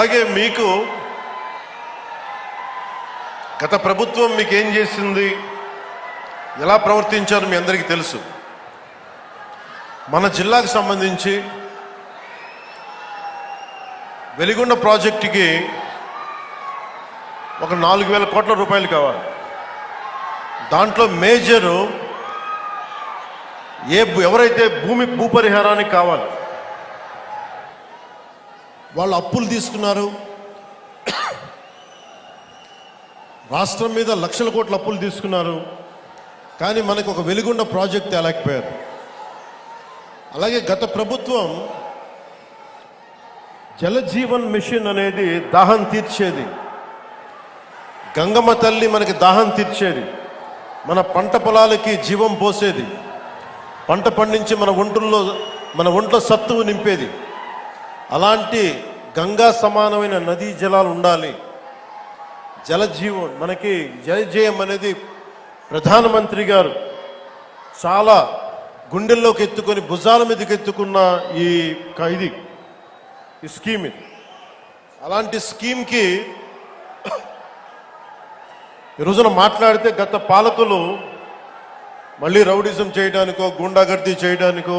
అలాగే మీకు గత ప్రభుత్వం మీకు ఏం చేసింది? ఎలా ప్రవర్తించారు మీ అందరికీ తెలుసు. మన జిల్లాకు సంబంధించి వెలిగొండ ప్రాజెక్టుకి ఒక నాలుగు వేల కోట్ల రూపాయలు కావాలి. దాంట్లో మేజరు ఏ ఎవరైతే భూమి భూపరిహారానికి కావాలి వాళ్ళు అప్పులు తీసుకున్నారు. రాష్ట్రం మీద లక్షల కోట్ల అప్పులు తీసుకున్నారు. కానీ మనకు ఒక వెలుగున్న ప్రాజెక్ట్ తేలేకపోయారు. అలాగే గత ప్రభుత్వం జలజీవన్ మిషన్ అనేది దాహం తీర్చేది. గంగమ్మ తల్లి మనకి దాహం తీర్చేది. మన పంట పొలాలకి జీవం పోసేది. పంట పండించి మన ఒంటుల్లో మన ఒంట్లో సత్తువు నింపేది. అలాంటి గంగా సమానమైన నదీ జలాలు ఉండాలి. జలజీవం మనకి జలజయం అనేది ప్రధానమంత్రి గారు చాలా గుండెల్లోకి ఎత్తుకొని భుజాల మీదకి ఎత్తుకున్న ఈ ఇది ఈ స్కీమ్ ఇది. అలాంటి స్కీమ్కి ఈ రోజున మాట్లాడితే గత పాలకులు మళ్ళీ రౌడిజం చేయడానికో గుండాగర్దీ చేయడానికో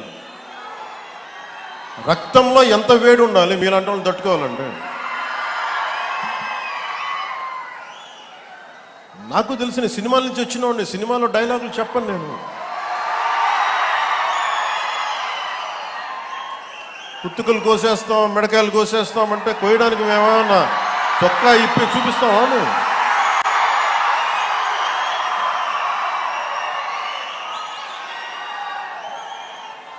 రక్తంలో ఎంత వేడి ఉండాలి? మీలాంటి వాళ్ళు తట్టుకోవాలంటే నాకు తెలిసిన సినిమాల నుంచి వచ్చిన వాడిని సినిమాలో డైలాగులు చెప్పను నేను. కుత్తుకలు కోసేస్తాం మిడకాయలు కోసేస్తాం అంటే కోయడానికి మేమేమన్నా చొక్కా ఇప్పి చూపిస్తామా నువ్వు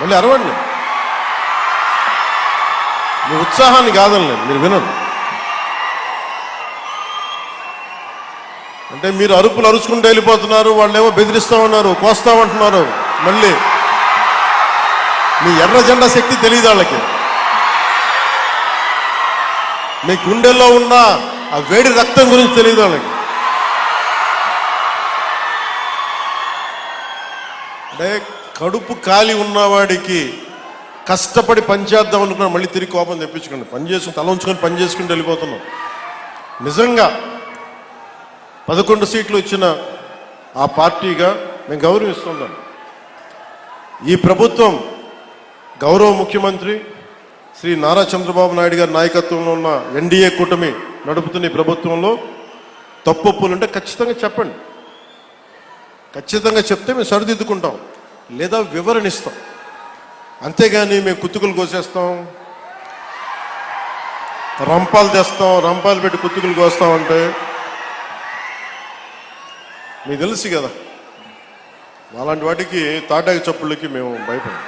మళ్ళీ అరవండి. మీ ఉత్సాహాన్ని కాదనలేదు మీరు వినండి. అంటే మీరు అరుపులు అరుచుకుంటూ వెళ్ళిపోతున్నారు వాళ్ళేమో బెదిరిస్తామన్నారు కోస్తామంటున్నారు మళ్ళీ మీ ఎర్ర జెండా శక్తి తెలియదు వాళ్ళకి. మీ గుండెల్లో ఉన్న ఆ వేడి రక్తం గురించి తెలియదు వాళ్ళకి. అంటే కడుపు కాలి ఉన్నవాడికి కష్టపడి పని చేద్దాం అనుకున్నా మళ్ళీ తిరిగి కోపం తెప్పించుకోండి. పని చేసుకుని తల ఉంచుకొని పని చేసుకుని వెళ్ళిపోతున్నాం. నిజంగా పదకొండు సీట్లు ఇచ్చిన ఆ పార్టీగా మేము గౌరవిస్తున్నాం ఈ ప్రభుత్వం గౌరవ ముఖ్యమంత్రి శ్రీ నారా చంద్రబాబు నాయుడు గారి నాయకత్వంలో ఉన్న ఎన్డీఏ కూటమి నడుపుతున్న ఈ ప్రభుత్వంలో తప్పులు ఉంటే ఖచ్చితంగా చెప్పండి. ఖచ్చితంగా చెప్తే మేము సరిదిద్దుకుంటాం. లేదా వివరణ ఇస్తాం అంతేగాని మేము కుత్తుకులు కోసేస్తాం. రంపాలు తెస్తాం రంపాలు పెట్టి కుత్తుకులు కోస్తాం అంటే మీకు తెలుసు కదా అలాంటి వాటికి తాటాకి చప్పుళ్ళకి మేము భయపడం